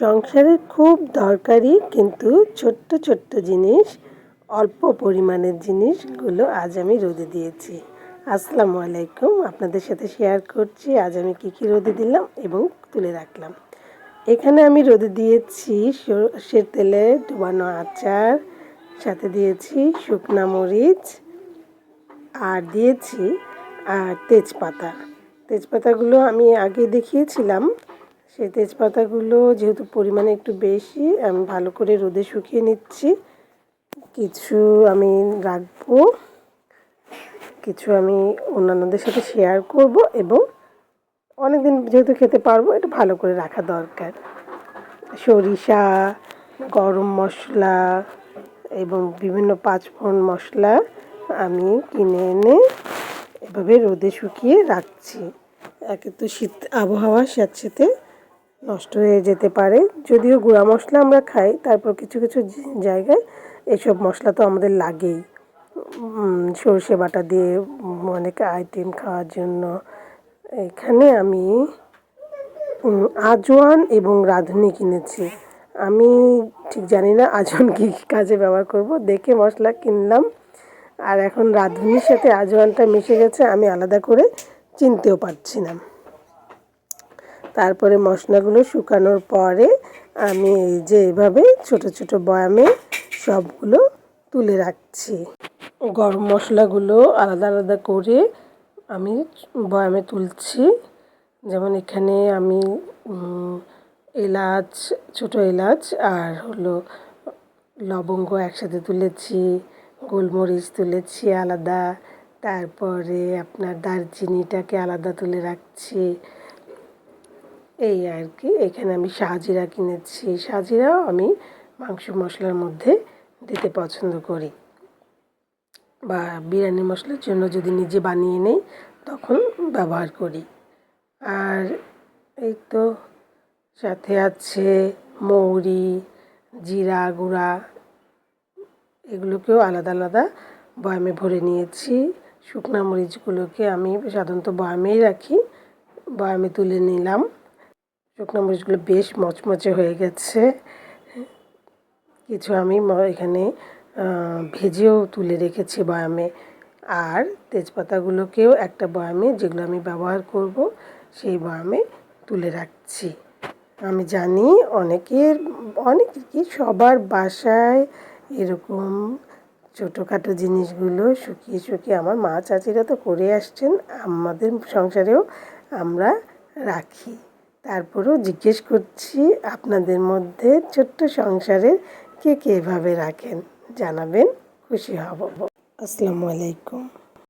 সংসারে খুব দরকারি কিন্তু ছোট্ট ছোট্ট জিনিস, অল্প পরিমাণের জিনিসগুলো আজ আমি রোদে দিয়েছি। আসসালামু আলাইকুম। আপনাদের সাথে শেয়ার করছি। আজ আমি কী কী রোদে দিলাম এবং তুলে রাখলাম। এখানে আমি রোদে দিয়েছি সর্ষের তেলে ডুবানো আচার, সাথে দিয়েছি শুকনা মরিচ, আর দিয়েছি আর তেজপাতা। তেজপাতাগুলো আমি আগে দেখিয়েছিলাম। সেই তেজপাতাগুলো যেহেতু পরিমাণে একটু বেশি, আমি ভালো করে রোদে শুকিয়ে নিচ্ছি। কিছু আমি রাখব, কিছু আমি অন্যান্যদের সাথে শেয়ার করব এবং অনেক দিন যেহেতু খেতে পারব এটা ভালো করে রাখা দরকার। সরিষা, গরম মশলা এবং বিভিন্ন পাঁচফোড়ন মশলা আমি কিনে এনে এভাবে রোদে শুকিয়ে রাখছি। একে তো শীত আবহাওয়া স্যাঁতসেঁতে নষ্ট হয়ে যেতে পারে। যদিও গুঁড়া মশলা আমরা খাই, তারপর কিছু কিছু জায়গায় এসব মশলা তো আমাদের লাগেই। সর্ষে বাটা দিয়ে অনেক আইটেম খাওয়ার জন্য। এখানে আমি আজওয়ান এবং রাঁধুনি কিনেছি। আমি ঠিক জানি না আজওয়ান কী কাজে ব্যবহার করব। দেখে মশলা কিনলাম। আর এখন রাঁধুনির সাথে আজওয়ানটা মিশে গেছে, আমি আলাদা করে চিনতেও পারছি না। তারপরে মশলাগুলো শুকানোর পরে আমি এই যে এভাবে ছোট ছোট বয়ামে সবগুলো তুলে রাখছি। গরম মশলাগুলো আলাদা আলাদা করে আমি বয়ামে তুলছি। যেমন এখানে আমি এলাচ, ছোট এলাচ আর হলো লবঙ্গ একসাথে তুলেছি, গোলমরিচ তুলেছি আলাদা। তারপরে আপনার দারচিনিটাকে আলাদা তুলে রাখছি। এই আর কি, এখানে আমি সাজিরা কিনেছি। সাজিরাও আমি মাংস মশলার মধ্যে দিতে পছন্দ করি। বা বিরিয়ানি মশলার জন্য যদি নিজে বানিয়ে নেই, তখন ব্যবহার করি। আর এই তো সাথে আছে মৌরি, জিরা গুঁড়া, এগুলোকেও আলাদা আলাদা বয়ামে ভরে নিয়েছি। শুকনা মরিচগুলোকে আমি সাধারণত বয়ামেই রাখি, বয়ামে তুলে নিলাম। শুকনো মরিচগুলো বেশ মচমচে হয়ে গেছে। কিছু আমি এখানে ভেজেও তুলে রেখেছি বয়ামে। আর তেজপাতাগুলোকেও একটা বয়ামে, যেগুলো আমি ব্যবহার করব, সেই বয়ামে তুলে রাখছি। আমি জানি অনেকের, অনেক কি সবার বাসায় এরকম ছোটোখাটো জিনিসগুলো শুকিয়ে শুকিয়ে, আমার মা চাচিরা তো করে আসছেন, আমাদের সংসারেও আমরা রাখি। তারপরেও জিজ্ঞেস করছি, আপনাদের মধ্যে ছোট্ট সংসারে কে কে এভাবে রাখেন? জানাবেন, খুশি হব। আসসালামু আলাইকুম।